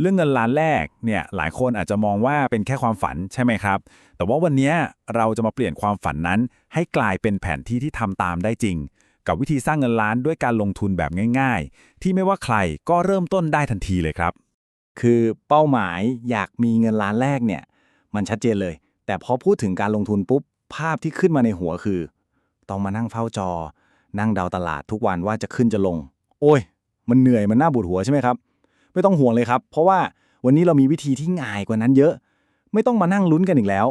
เรื่องเงินล้านแรกเนี่ยหลายคนอาจจะมองว่าเป็นแค่ความฝันใช่ไหมครับ แต่ว่าวันนี้เราจะมาเปลี่ยนความฝันนั้น ให้กลายเป็นแผนที่ที่ทำตามได้จริง กับวิธีสร้างเงินล้านด้วยการลงทุนแบบง่าย ๆ ที่ไม่ว่าใครก็เริ่มต้นได้ทันทีเลยครับ คือเป้าหมายอยากมีเงินล้านแรกเนี่ยมันชัดเจนเลย แต่พอพูดถึงการลงทุนปุ๊บภาพที่ขึ้นมาในหัวคือ ต้องมานั่งเฝ้าจอ นั่งเดาตลาดทุกวันว่าจะขึ้นจะลง โอ้ย มันเหนื่อยมันน่าปวดหัวใช่ไหมครับ ไม่ต้องห่วงเลยครับ เพราะว่าวันนี้เรามีวิธีที่ง่ายกว่านั้นเยอะ ไม่ต้องมานั่งลุ้นกันอีกแล้ว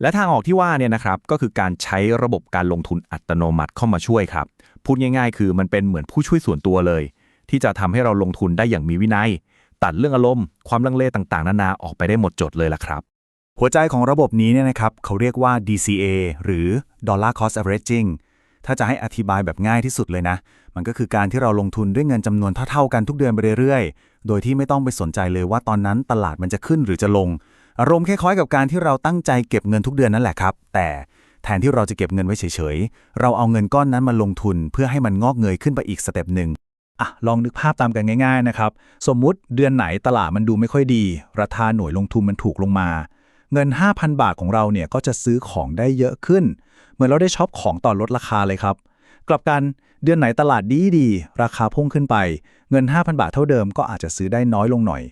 และทางออกที่ว่าเนี่ยนะครับก็คือการใช้ระบบการลงทุนอัตโนมัติเข้ามาช่วยครับ พูดง่าย ๆ คือมันเป็นเหมือนผู้ช่วยส่วนตัวเลย ที่จะทำให้เราลงทุนได้อย่างมีวินัย ตัดเรื่องอารมณ์ความลังเลต่างๆ นานาออกไปได้หมดจดเลยล่ะครับหัวใจของระบบนี้เนี่ยนะครับเขาเรียกว่า DCA หรือ Dollar Cost Averaging ถ้าจะให้อธิบายแบบง่ายที่สุดเลยนะ มันก็คือการที่เราลงทุนด้วยเงินจำนวนเท่าๆกันทุกเดือนไปเรื่อยๆ โดยที่ไม่ต้องไปสนใจเลยว่าตอนนั้นตลาดมันจะขึ้นหรือจะลง อารมณ์คล้ายๆกับการที่เราตั้งใจเก็บเงินทุกเดือนนั่นแหละครับ แต่แทนที่เราจะเก็บเงินไว้เฉยๆ เราเอาเงินก้อนนั้นมาลงทุนเพื่อให้มันงอกเงยขึ้นไปอีกสเต็ปหนึ่งอะลองนึกภาพตามกันง่ายๆนะครับ สมมุติเดือนไหนตลาดมันดูไม่ค่อยดี ราคาหน่วยลงทุนมันถูกลงมา เงิน 5,000 บาทของเราเนี่ยก็จะซื้อของได้เยอะขึ้น เหมือนเราได้ช็อปของต่อลดราคาเลยครับ กลับกันเดือนไหนตลาดดีดีๆราคาพุ่งขึ้นไป เงิน 5,000 บาทเท่าเดิมก็อาจจะซื้อได้น้อยลงหน่อย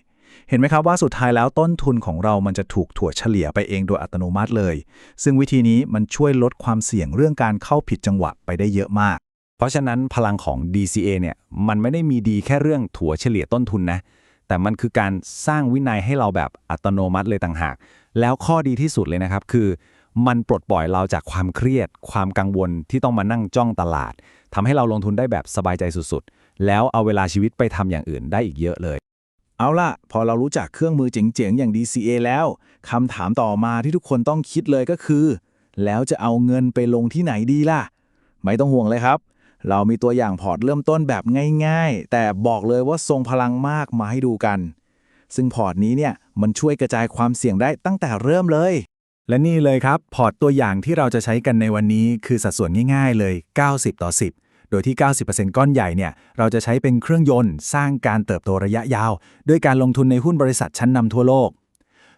เห็นไหมครับว่าสุดท้ายแล้วต้นทุนของเรามันจะถูกถั่วเฉลี่ยไปเองโดยอัตโนมัติเลย ซึ่งวิธีนี้มันช่วยลดความเสี่ยงเรื่องการเข้าผิดจังหวะไปได้เยอะมาก เพราะฉะนั้นพลังของ DCA เนี่ยมันไม่ได้มีดีแค่เรื่องถั่วเฉลี่ยต้นทุนนะแต่มันคือการสร้างวินัยให้เราแบบอัตโนมัติเลยต่างหาก แล้วข้อดีที่สุดเลยนะครับคือ มันปลดปล่อยเราจากความเครียด ความกังวลที่ต้องมานั่งจ้องตลาดทำให้เราลงทุนได้แบบสบายใจสุดๆ แล้วเอาเวลาชีวิตไปทำอย่างอื่นได้อีกเยอะเลย เอาล่ะ พอเรารู้จักเครื่องมือเจ๋งๆ อย่าง DCA แล้วคำถามต่อมาที่ทุกคนต้องคิดเลยก็คือ แล้วจะเอาเงินไปลงที่ไหนดีล่ะ ไม่ต้องห่วงเลยครับ เรามีตัวอย่างพอร์ตเริ่มต้นแบบง่าย ๆ แต่บอกเลยว่าทรงพลังมากมาให้ดูกัน ซึ่งพอร์ตนี้เนี่ยมันช่วยกระจายความเสี่ยงได้ตั้งแต่เริ่มเลย และนี่เลยครับ พอร์ตตัวอย่างที่เราจะใช้กันในวันนี้คือสัดส่วนง่ายๆเลย 90 ต่อ 10 โดยที่ 90%ก้อนใหญ่เนี่ย เราจะใช้เป็นเครื่องยนต์ สร้างการเติบโตระยะยาว ด้วยการลงทุนในหุ้นบริษัทชั้นนำทั่วโลก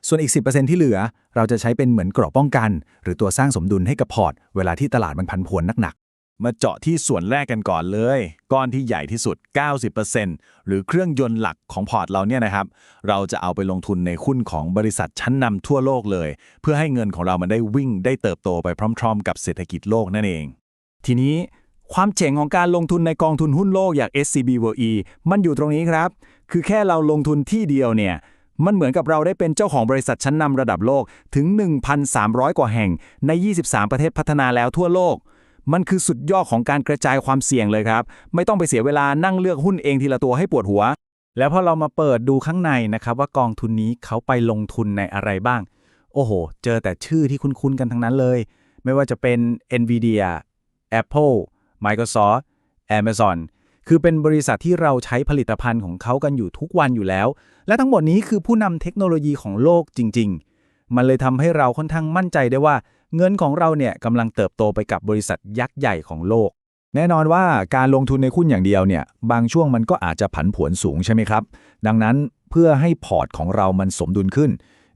ส่วนอีก 10%ที่เหลือ เราจะใช้เป็นเหมือนเกราะป้องกัน หรือตัวสร้างสมดุลให้กับพอร์ต เวลาที่ตลาดมันผันผวนหนัก มาเจาะที่ส่วนแรกกันก่อนเลย ก้อนที่ใหญ่ที่สุด 90%หรือเครื่องยนต์หลักของพอร์ตเราเนี่ยนะครับ เราจะเอาไปลงทุนในหุ้นของบริษัทชั้นนำทั่วโลกเลย เพื่อให้เงินของเรามันได้วิ่งได้เติบโตไปพร้อม ๆ กับเศรษฐกิจโลกนั่นเอง ทีนี้ความเจ๋งของการลงทุนในกองทุนหุ้นโลกอย่าง SCB World E มันอยู่ตรงนี้ครับ คือแค่เราลงทุนที่เดียวเนี่ยมันเหมือนกับเราได้เป็นเจ้าของบริษัทชั้นนำระดับโลกถึง 1,300 กว่าแห่งใน 23 ประเทศพัฒนาแล้วทั่วโลก มันคือสุดยอดของการกระจายความเสี่ยงเลยครับ ไม่ต้องไปเสียเวลานั่งเลือกหุ้นเองทีละตัวให้ปวดหัว แล้วพอเรามาเปิดดูข้างในนะครับว่ากองทุนนี้เขาไปลงทุนในอะไรบ้าง โอ้โห เจอแต่ชื่อที่คุ้นๆกันทั้งนั้นเลย ไม่ว่าจะเป็น NVIDIA Apple Microsoft Amazon คือเป็นบริษัทที่เราใช้ผลิตภัณฑ์ของเขากันอยู่ทุกวันอยู่แล้ว และทั้งหมดนี้คือผู้นำเทคโนโลยีของโลกจริง ๆ มันเลยทำให้เราค่อนข้างมั่นใจได้ว่าเงินของเราเนี่ยกำลังเติบโตไปกับบริษัทยักษ์ใหญ่ของโลก แน่นอนว่าการลงทุนในหุ้นอย่างเดียวเนี่ย บางช่วงมันก็อาจจะผันผวนสูงใช่ไหมครับ ดังนั้นเพื่อให้พอร์ตของเรามันสมดุลขึ้น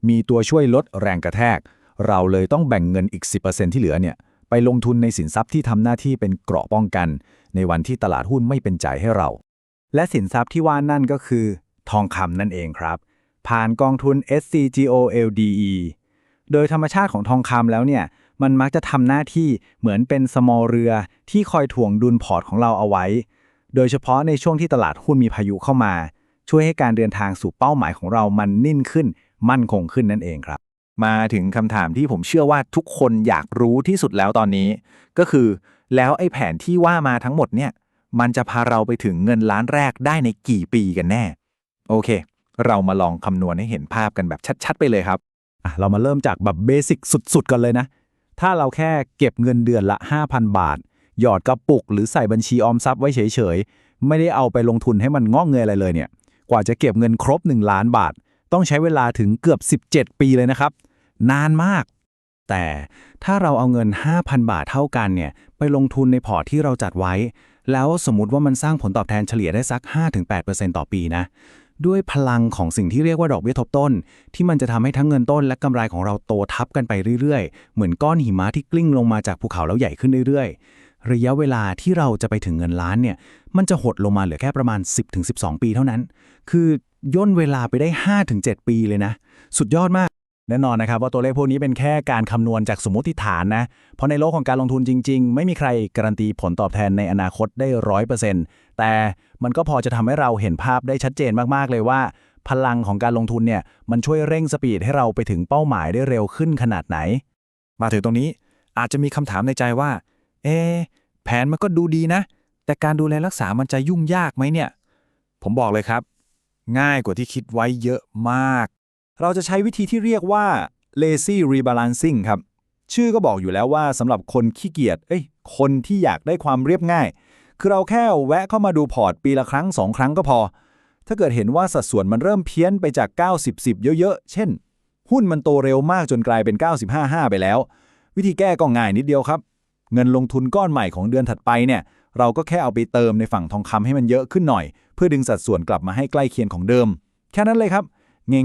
มีตัวช่วยลดแรงกระแทก เราเลยต้องแบ่งเงินอีก 10%ที่เหลือเนี่ยไปลงทุนในสินทรัพย์ที่ทำหน้าที่เป็นเกราะป้องกัน ในวันที่ตลาดหุ้นไม่เป็นใจให้เรา และสินทรัพย์ที่ว่านั่นก็คือ ทองคำนั่นเองครับ ผ่านกองทุน SCGOLDE โดยธรรมชาติของทองคำแล้วเนี่ย มันมักจะทำหน้าที่เหมือนเป็นสมอลเรือที่คอยถ่วงดุลพอร์ตของเราเอาไว้ โดยเฉพาะในช่วงที่ตลาดหุ้นมีพายุเข้ามา ช่วยให้การเดินทางสู่เป้าหมายของเรามันนิ่นขึ้น มั่นคงขึ้นนั่นเองครับ มาถึงคำถามที่ผมเชื่อว่าทุกคนอยากรู้ที่สุดแล้วตอนนี้ ก็คือ แล้วไอ้แผนที่ว่ามาทั้งหมดเนี่ย มันจะพาเราไปถึงเงินล้านแรกได้ในกี่ปีกันแน่ โอเค เรามาลองคำนวณให้เห็นภาพกันแบบชัด ๆ ไปเลยครับ อะเรามาเริ่มจากแบบเบสิกสุดๆกันเลยนะ ถ้าเราแค่เก็บเงินเดือนละ 5,000 บาท หยอดกระปุก หรือใส่บัญชีออมทรัพย์ไว้เฉยๆ ไม่ได้เอาไปลงทุนให้มันงอกเงยอะไรเลยเนี่ย กว่าจะเก็บเงินครบ 1 ล้านบาท ต้องใช้เวลาถึงเกือบ 17 ปีเลยนะครับ นานมาก แต่ถ้าเราเอาเงิน 5,000 บาทเท่ากันเนี่ยไปลงทุนในพอร์ตที่เราจัดไว้ แล้วสมมติว่ามันสร้างผลตอบแทนเฉลี่ยได้สัก 5-8%ต่อปีนะ ด้วยพลังของสิ่งที่เรียกว่าดอกเบี้ยทบต้น ที่มันจะทำให้ทั้งเงินต้นและกำไรของเราโตทับกันไปเรื่อยๆ เหมือนก้อนหิมะที่กลิ้งลงมาจากภูเขาแล้วใหญ่ขึ้นเรื่อยๆ ระยะเวลาที่เราจะไปถึงเงินล้านเนี่ยมันจะหดลงมาเหลือแค่ประมาณ 10-12 ปีเท่านั้น คือย่นเวลาไปได้ 5-7 ปีเลยนะ สุดยอดมาก แน่นอนนะครับว่าตัวเลขพวกนี้เป็นแค่การคำนวณจากสมมติฐานนะ เพราะในโลกของการลงทุนจริง ๆ ไม่มีใครการันตีผลตอบแทนในอนาคตได้ร้อยเปอร์เซ็นต์แต่มันก็พอจะทำให้เราเห็นภาพได้ชัดเจนมากๆเลยว่า พลังของการลงทุนเนี่ยมันช่วยเร่งสปีดให้เราไปถึงเป้าหมายได้เร็วขึ้นขนาดไหน มาถึงตรงนี้อาจจะมีคำถามในใจว่า เอ แผนมันก็ดูดีนะ แต่การดูแลรักษามันจะยุ่งยากไหมเนี่ย ผมบอกเลยครับ ง่ายกว่าที่คิดไว้เยอะมาก เราจะใช้วิธีที่เรียกว่า lazy rebalancing ครับ ชื่อก็บอกอยู่แล้วว่าสำหรับคนขี้เกียจเอ้ยคนที่อยากได้ความเรียบง่าย คือเราแค่แวะเข้ามาดูพอร์ตปีละครั้ง 2 ครั้งก็พอ ถ้าเกิดเห็นว่าสัดส่วนมันเริ่มเพี้ยนไปจาก 90-10 เยอะๆ เช่น หุ้นมันโตเร็วมากจนกลายเป็น 95-5 ไปแล้ว วิธีแก้ก็ง่ายนิดเดียวครับ เงินลงทุนก้อนใหม่ของเดือนถัดไปเนี่ยเราก็แค่เอาไปเติมในฝั่งทองคำให้มันเยอะขึ้นหน่อย เพื่อดึงสัดส่วนกลับมาให้ใกล้เคียงของเดิม แค่นั้นเลยครับ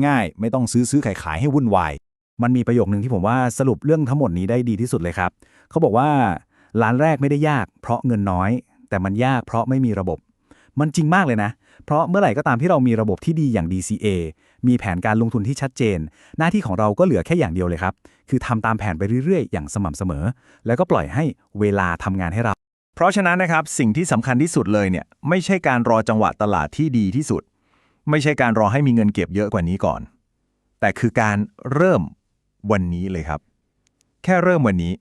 ง่าย ๆ ไม่ต้องซื้อซื้อขายขายให้วุ่นวาย มันมีประโยคนึงที่ผมว่าสรุปเรื่องทั้งหมดนี้ได้ดีที่สุดเลยครับ เขาบอกว่าร้านแรกไม่ได้ยาก เพราะเงินน้อย แต่มันยากเพราะไม่มีระบบ มันจริงมากเลยนะ เพราะเมื่อไหร่ก็ตามที่เรามีระบบที่ดีอย่าง DCA มีแผนการลงทุนที่ชัดเจน หน้าที่ของเราก็เหลือแค่อย่างเดียวเลยครับ คือทำตามแผนไปเรื่อยๆ อย่างสม่ำเสมอ แล้วก็ปล่อยให้เวลาทำงานให้เรา เพราะฉะนั้นนะครับสิ่งที่สำคัญที่สุดเลยเนี่ยไม่ใช่การรอจังหวะตลาดที่ดีที่สุด ไม่ใช่การรอให้มีเงินเก็บเยอะกว่านี้ก่อน แต่คือการเริ่มวันนี้เลยครับ แค่เริ่มวันนี้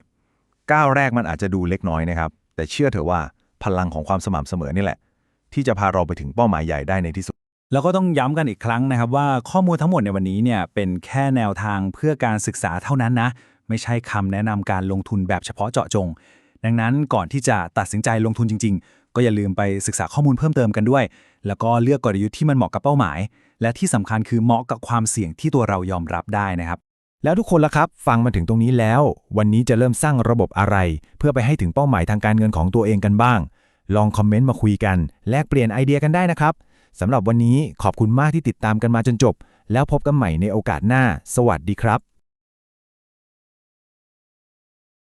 ก้าวแรกมันอาจจะดูเล็กน้อยนะครับ แต่เชื่อเถอะว่าพลังของความสม่ำเสมอนี่แหละ ที่จะพาเราไปถึงเป้าหมายใหญ่ได้ในที่สุด แล้วก็ต้องย้ำกันอีกครั้งนะครับว่าข้อมูลทั้งหมดในวันนี้เนี่ยเป็นแค่แนวทางเพื่อการศึกษาเท่านั้นนะ ไม่ใช่คำแนะนำการลงทุนแบบเฉพาะเจาะจง ดังนั้นก่อนที่จะตัดสินใจลงทุนจริง ๆ ก็อย่าลืมไปศึกษาข้อมูลเพิ่มเติมกันด้วย แล้วก็เลือกกลยุทธ์ที่มันเหมาะกับเป้าหมาย และที่สำคัญคือเหมาะกับความเสี่ยงที่ตัวเรายอมรับได้นะครับ แล้วทุกคนล่ะครับ ฟังมาถึงตรงนี้แล้ว วันนี้จะเริ่มสร้างระบบอะไร เพื่อไปให้ถึงเป้าหมายทางการเงินของตัวเองกันบ้าง ลองคอมเมนต์มาคุยกัน แลกเปลี่ยนไอเดียกันได้นะครับสำหรับวันนี้ขอบคุณมากที่ติดตามกันมาจนจบ แล้วพบกันใหม่ในโอกาสหน้า สวัสดีครับ